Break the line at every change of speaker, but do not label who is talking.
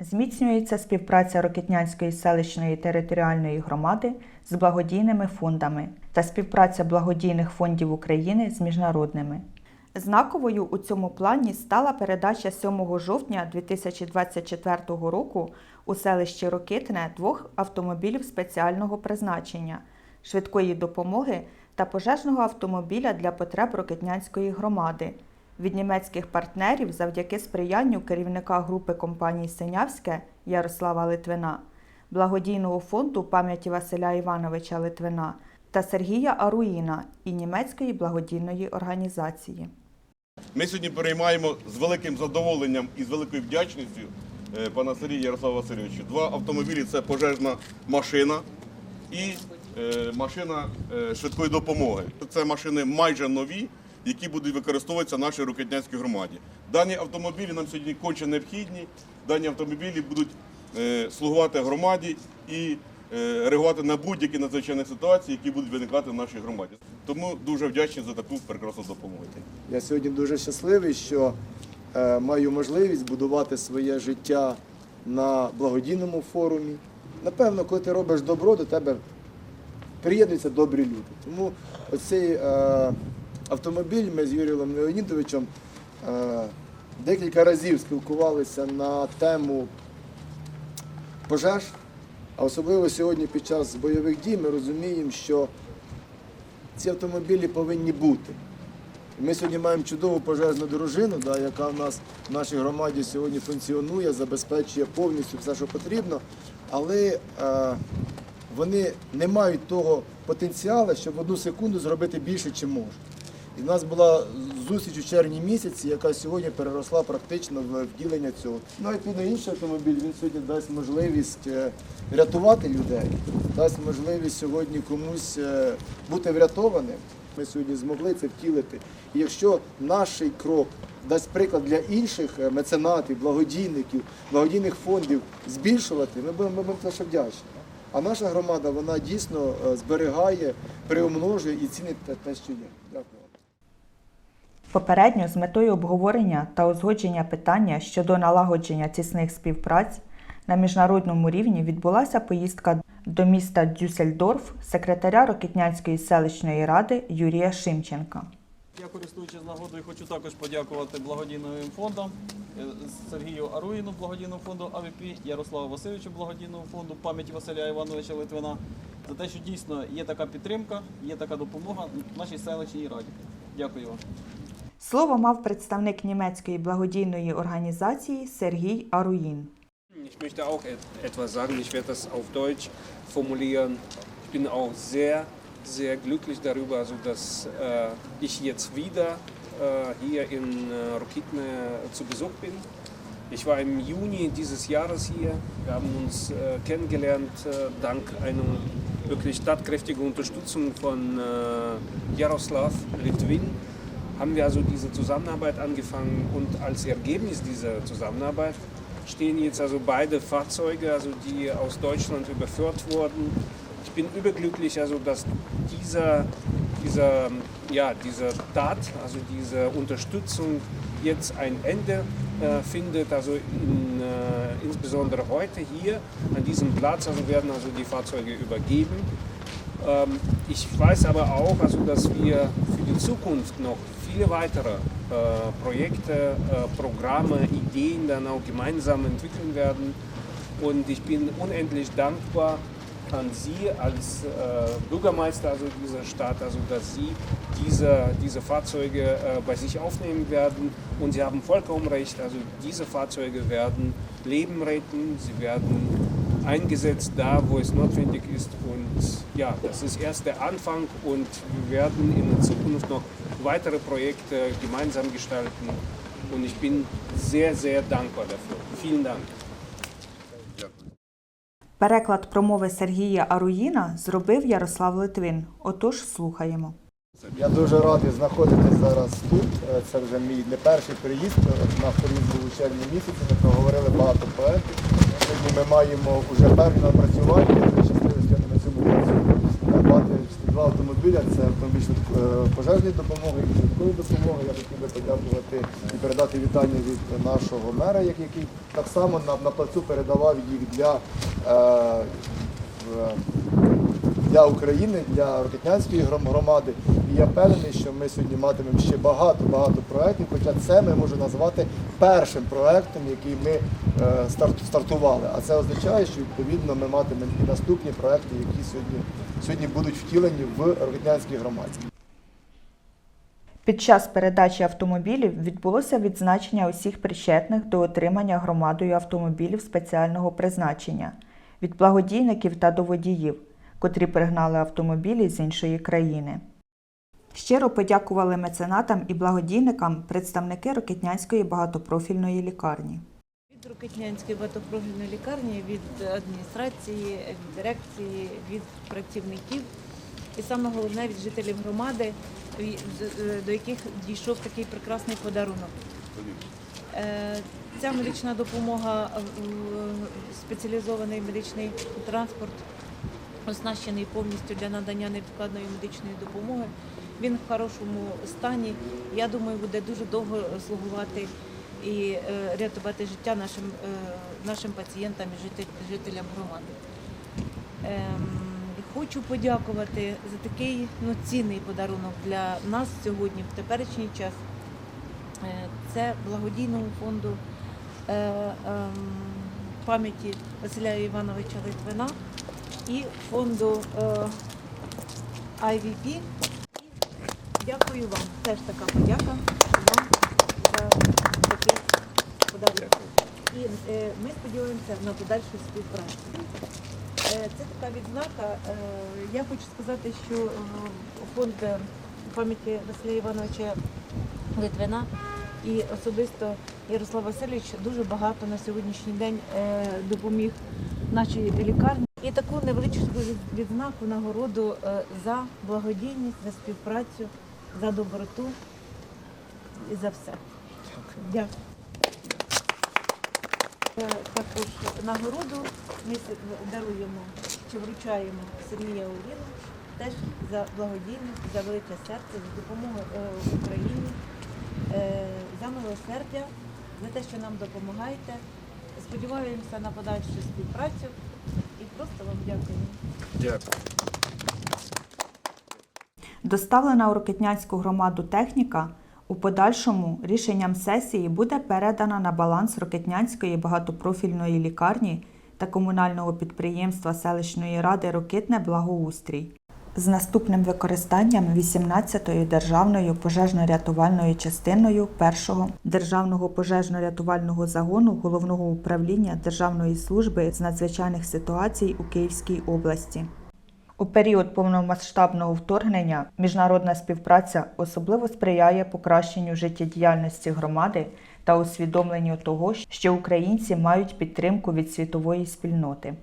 Зміцнюється співпраця Рокетнянської селищної територіальної громади з благодійними фондами та співпраця благодійних фондів України з міжнародними. Знаковою у цьому плані стала передача 7 жовтня 2024 року у селищі Рокитне двох автомобілів спеціального призначення, швидкої допомоги та пожежного автомобіля для потреб Рокитнянської громади від німецьких партнерів завдяки сприянню керівника групи компаній Синявське Ярослава Литвина, благодійного фонду пам'яті Василя Івановича Литвина та Сергія Аруїна і німецької благодійної організації.
Ми сьогодні переймаємо з великим задоволенням і з великою вдячністю е, пана Сергія Ярослава Васильовича. Два автомобілі це пожежна машина і е, машина е, швидкої допомоги. Це машини майже нові, які будуть використовуватися в нашій Рокетнянській громаді. Дані автомобілі нам сьогодні конче необхідні. Дані автомобілі будуть е, слугувати громаді і е, реагувати на будь-які надзвичайні ситуації, які будуть виникати в нашій громаді. Тому дуже вдячні за таку прекрасну допомогу.
Я сьогодні дуже щасливий, що е, маю можливість будувати своє життя на благодійному форумі. Напевно, коли ти робиш добро, до тебе приєднуються добрі люди. Тому оцей автомобіль ми з Юрієм Леонідовичем е, декілька разів спілкувалися на тему пожеж, а особливо сьогодні під час бойових дій ми розуміємо, що ці автомобілі повинні бути. Ми сьогодні маємо чудову пожежну дружину, да, яка в нас в нашій громаді сьогодні функціонує, забезпечує повністю все, що потрібно, але е, вони не мають того потенціалу, щоб в одну секунду зробити більше, чим можуть. І в нас була зустріч у червні місяці, яка сьогодні переросла практично в вділення цього. Ну, відповідно, інший автомобіль він сьогодні дасть можливість е, рятувати людей, дасть можливість сьогодні комусь е, бути врятованим. Ми сьогодні змогли це втілити. І якщо наш крок дасть приклад для інших е, меценатів, благодійників, благодійних фондів збільшувати, ми будемо, ми будемо лише вдячні. А наша громада вона дійсно зберігає, приумножує і цінить те, що є. Дякую.
Попередньо з метою обговорення та узгодження питання щодо налагодження тісних співпраць на міжнародному рівні відбулася поїздка до міста Дюссельдорф секретаря Рокітнянської селищної ради Юрія Шимченка.
Я користуючись нагодою, хочу також подякувати благодійним фондам е, Сергію Аруїну, благодійному фонду АВП, Ярославу Васильовичу, благодійному фонду пам'яті Василя Івановича Литвина за те, що дійсно є така підтримка, є така допомога в нашій селищній раді. Дякую вам.
Слово мав представник німецької благодійної організації Сергій Аруїн.
Ich möchte auch et- etwas sagen. Ich werde das auf Deutsch formulieren. Ich bin auch sehr, sehr glücklich darüber, also dass äh, ich jetzt wieder äh, hier in äh, Rokitne zu Besuch bin. Ich war im Juni dieses Jahres hier. Wir haben uns äh, kennengelernt äh, dank einer wirklich tatkräftigen Unterstützung von äh, Jaroslav Litvin haben wir also diese Zusammenarbeit angefangen und als Ergebnis dieser Zusammenarbeit stehen jetzt also beide Fahrzeuge, also die aus Deutschland überführt wurden. Ich bin überglücklich, also dass dieser, dieser, ja, dieser Tat, also diese Unterstützung jetzt ein Ende äh, findet, also in, äh, insbesondere heute hier an diesem Platz, also werden also die Fahrzeuge übergeben. Ähm, ich weiß aber auch, also, dass wir für die Zukunft noch viele weitere äh, Projekte, äh, Programme, Ideen dann auch gemeinsam entwickeln werden. Und ich bin unendlich dankbar an Sie als äh, Bürgermeister also dieser Stadt, also dass Sie diese, diese Fahrzeuge äh, bei sich aufnehmen werden. Und Sie haben vollkommen recht, also diese Fahrzeuge werden Leben retten, sie werden eingesetzt da, wo es notwendig ist. Und ja, das ist erst der Anfang und wir werden in der Zukunft noch weitere Projekte gemeinsam gestalten. Und ich bin sehr, sehr dankbar dafür. Vielen Dank.
Переклад промови Сергія Аруїна зробив Ярослав Литвин. Отож, слухаємо.
Я дуже радий знаходитись зараз тут. Це вже мій не перший приїзд. Наш приїзд був у червні місяці. Ми проговорили багато проєктів. Сьогодні ми маємо вже певні напрацювання. Я щасливий, на цьому працюю. Багато два автомобіля. Це автомобіль е, пожежної допомоги і швидкої допомоги. Я хотів би подякувати і передати вітання від нашого мера, який так само на, на плацу передавав їх для, е, для України, для Рокетнянської громади. І я впевнений, що ми сьогодні матимемо ще багато-багато проєктів, хоча це ми можемо назвати першим проєктом, який ми стартували. А це означає, що відповідно ми матимемо і наступні проєкти, які сьогодні, сьогодні будуть втілені в Рокетнянській громаді.
Під час передачі автомобілів відбулося відзначення усіх причетних до отримання громадою автомобілів спеціального призначення від благодійників та до водіїв, котрі пригнали автомобілі з іншої країни. Щиро подякували меценатам і благодійникам представники Рокетнянської багатопрофільної лікарні.
Від Рокетнянської багатопрофільної лікарні, від адміністрації, від дирекції, від працівників і саме головне від жителів громади, до яких дійшов такий прекрасний подарунок. Е, Ця медична допомога, е, спеціалізований медичний транспорт, оснащений повністю для надання невідкладної медичної допомоги. Він в хорошому стані. Я думаю, буде дуже довго слугувати і е, рятувати життя нашим, е, нашим пацієнтам і жителям громади. Ем, Хочу подякувати за такий ну, цінний подарунок для нас сьогодні, в теперішній час. Е, Це благодійному фонду ем, пам'яті Василя Івановича Литвина і фонду IVP. Дякую вам. Теж така подяка вам. І е, ми сподіваємося на подальшу співпрацю. Е, Це така відзнака. Е, Я хочу сказати, що фонд пам'яті Василя Івановича Литвина і особисто Ярослав Васильович дуже багато на сьогоднішній день допоміг нашій лікарні. І таку невеличку відзнаку нагороду за благодійність, за співпрацю, за доброту і за все. Дякую. Е, Також нагороду ми даруємо чи вручаємо Сергія Оліну теж за благодійність, за велике серце, за допомогу е, Україні, е, за милосердя, за те, що нам допомагаєте. Сподіваємося на подальшу співпрацю і просто вам дякуємо.
Дякую.
Доставлена у Рокетнянську громаду техніка у подальшому рішенням сесії буде передана на баланс Рокетнянської багатопрофільної лікарні та комунального підприємства селищної ради Рокитне Благоустрій з наступним використанням 18-ї державною пожежно-рятувальною частиною 1-го державного пожежно-рятувального загону головного управління Державної служби з надзвичайних ситуацій у Київській області. У період повномасштабного вторгнення міжнародна співпраця особливо сприяє покращенню життєдіяльності громади та усвідомленню того, що українці мають підтримку від світової спільноти.